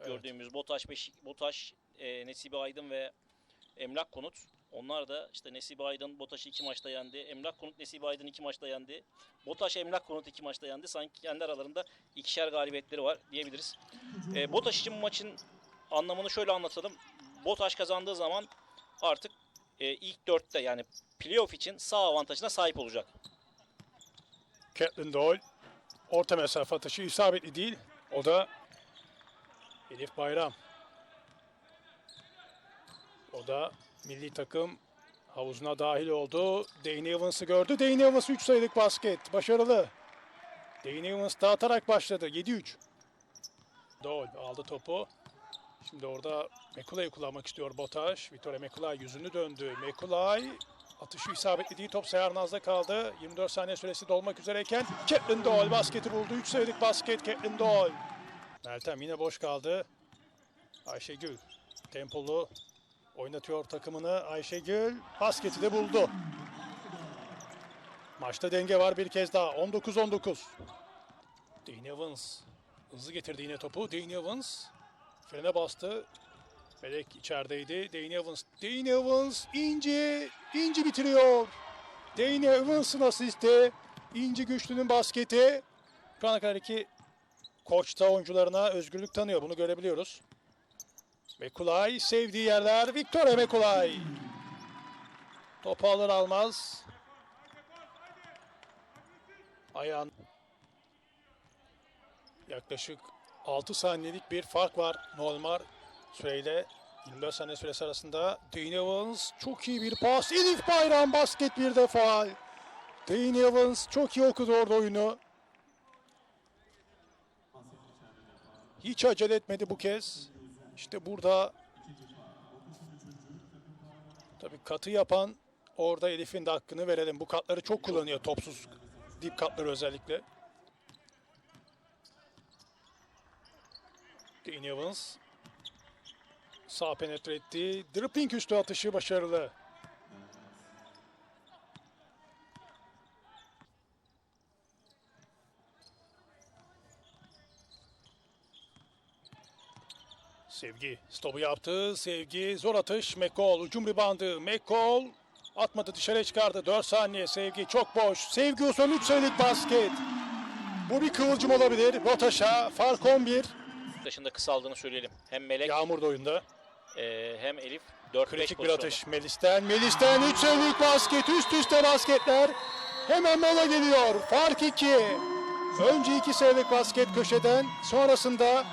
Evet. gördüğümüz BOTAŞ, Beşik, BOTAŞ e, Nesibe Aydın ve Emlak Konut. Onlar da işte Nesibe Aydın BOTAŞ'ı iki maçta yendi. Emlak Konut Nesibe Aydın iki maçta yendi. BOTAŞ Emlak Konut iki maçta yendi. Sanki kendi aralarında ikişer galibiyetleri var diyebiliriz. E, BOTAŞ için bu maçın anlamını şöyle anlatalım. BOTAŞ kazandığı zaman artık e, ilk dörtte yani playoff için sağ avantajına sahip olacak. Catelyn Doyle orta mesafe atışı isabetli değil. O da Elif Bayram. O da milli takım havuzuna dahil oldu. Dane Evans'ı gördü. Dane Evans 3 sayılık basket. Başarılı. Dane Evans dağıtarak başladı. 7-3. Doyle aldı topu. Şimdi orada Mekulay'ı kullanmak istiyor Botaş. Vittoria Mekulay yüzünü döndü. Mekulay atışı isabetli değil. Top Seyarnaz'da kaldı. 24 saniye süresi dolmak üzereyken Catelyn Doyle basketi buldu. 3 sayılık basket Catelyn Doyle. Meltem yine boş kaldı. Ayşegül tempolu oynatıyor takımını. Ayşegül basketi de buldu. Maçta denge var bir kez daha. 19-19. Dean Evans hızlı getirdi yine topu. Dean Evans frene bastı. Melek içerideydi. Dane Evans. Dane Evans ince. ince bitiriyor. Dane Evans'ın asisti. İnci Güçlü'nün basketi. Şu ana kadar iki koç da oyuncularına özgürlük tanıyor. Bunu görebiliyoruz. Mekulay sevdiği yerler. Victoria Mekulay. Topu alır almaz. Ayağın yaklaşık 6 saniyelik bir fark var normal süreyle 24 saniye süresi arasında Dane Evans çok iyi bir pas. Elif Bayram basket bir de faal. Dane Evans çok iyi okudu orada oyunu. Hiç acele etmedi bu kez. İşte burada tabii katı yapan orada Elif'in de hakkını verelim. Bu katları çok kullanıyor topsuz dip katları özellikle. Dane Evans sağ penetre etti. Dripping üstü atışı başarılı. Sevgi stopu yaptı. Sevgi zor atış. McCall ucum ribandı. McCall atmadı dışarı çıkardı. 4 saniye Sevgi çok boş. Sevgi Uson 3 sayılık basket. Bu bir kıvılcım olabilir. Botaş'a fark 11. Taşında kısaldığını söyleyelim. Hem Melek Yağmur da oyunda. e, hem Elif 4-5 Kritik bir atış Melis'ten. Melis'ten 3 sayılık basket. Üst üste basketler. Hemen mola geliyor. Fark 2. Önce 2 sayılık basket köşeden. Sonrasında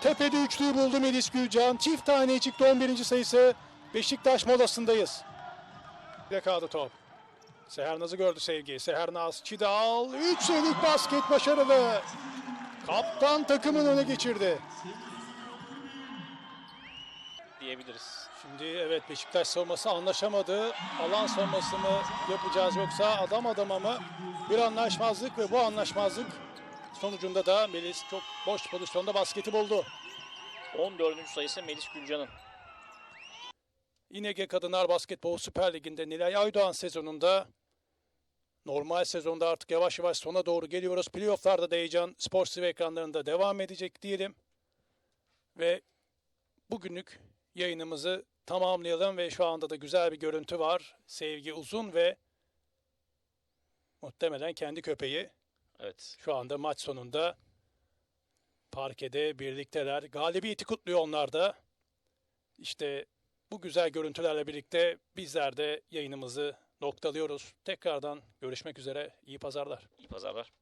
tepede üçlüyü buldu Melis Gülcan. Çift tane çıktı 11. sayısı. Beşiktaş molasındayız. Bir kaldı top. Sehernaz'ı gördü sevgi. Sehernaz Çidal. 3 sayılık basket başarılı. Kaptan takımın öne geçirdi. diyebiliriz. Şimdi evet Beşiktaş savunması anlaşamadı. Alan savunması mı yapacağız yoksa adam adama mı? Bir anlaşmazlık ve bu anlaşmazlık sonucunda da Melis çok boş pozisyonda basketi buldu. 14. sayısı Melis Gülcan'ın. İnege Kadınlar Basketbol Süper Ligi'nde Nilay Aydoğan sezonunda normal sezonda artık yavaş yavaş sona doğru geliyoruz. Playoff'larda da heyecan Spor TV ekranlarında devam edecek diyelim. Ve bugünlük yayınımızı tamamlayalım ve şu anda da güzel bir görüntü var. Sevgi Uzun ve muhtemelen kendi köpeği Evet. şu anda maç sonunda parkede birlikteler. Galibiyeti kutluyor onlar da. İşte bu güzel görüntülerle birlikte bizler de yayınımızı noktalıyoruz. Tekrardan görüşmek üzere. İyi pazarlar. İyi pazarlar.